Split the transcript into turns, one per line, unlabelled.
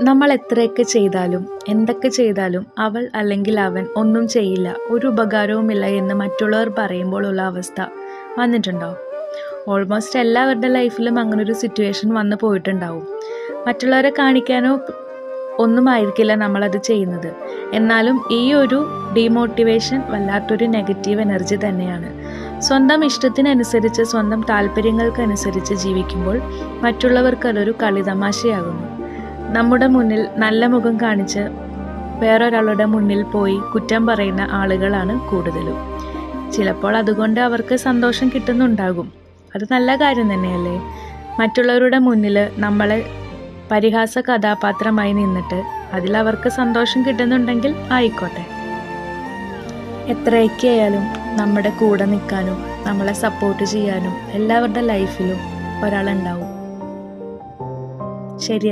നമ്മൾ എത്രയൊക്കെ ചെയ്താലും എന്തൊക്കെ ചെയ്താലും അവൾ അല്ലെങ്കിൽ അവൻ ഒന്നും ചെയ്യില്ല ഒരു ഉപകാരവുമില്ല എന്ന് മറ്റുള്ളവർ പറയുമ്പോഴുള്ള അവസ്ഥ വന്നിട്ടുണ്ടോ? ഓൾമോസ്റ്റ് എല്ലാവരുടെ ലൈഫിലും അങ്ങനെ ഒരു സിറ്റുവേഷൻ വന്നു പോയിട്ടുണ്ടാവും. മറ്റുള്ളവരെ കാണിക്കാനോ ഒന്നും ആയിരിക്കില്ല നമ്മളത് ചെയ്യുന്നത്. എന്നാലും ഈ ഒരു ഡീമോട്ടിവേഷൻ വല്ലാത്തൊരു നെഗറ്റീവ് എനർജി തന്നെയാണ്. സ്വന്തം ഇഷ്ടത്തിനനുസരിച്ച് സ്വന്തം താല്പര്യങ്ങൾക്കനുസരിച്ച് ജീവിക്കുമ്പോൾ മറ്റുള്ളവർക്ക് അതൊരു കളിതമാശയാകുന്നു നമ്മുടെ മുന്നിൽ നല്ല മുഖം കാണിച്ച് വേറൊരാളുടെ മുന്നിൽ പോയി കുറ്റം പറയുന്ന ആളുകളാണ് കൂടുതലും. ചിലപ്പോൾ അതുകൊണ്ട് അവർക്ക് സന്തോഷം കിട്ടുന്നുണ്ടാകും. അത് നല്ല കാര്യം തന്നെയല്ലേ? മറ്റുള്ളവരുടെ മുന്നിൽ നമ്മളെ പരിഹാസ കഥാപാത്രമായി നിന്നിട്ട് അതിൽ അവർക്ക് സന്തോഷം കിട്ടുന്നുണ്ടെങ്കിൽ ആയിക്കോട്ടെ. എത്രയൊക്കെയായാലും നമ്മുടെ കൂടെ നിൽക്കാനും നമ്മളെ സപ്പോർട്ട് ചെയ്യാനും എല്ലാവരുടെ ലൈഫിലും ഒരാളുണ്ടാവും. ശരി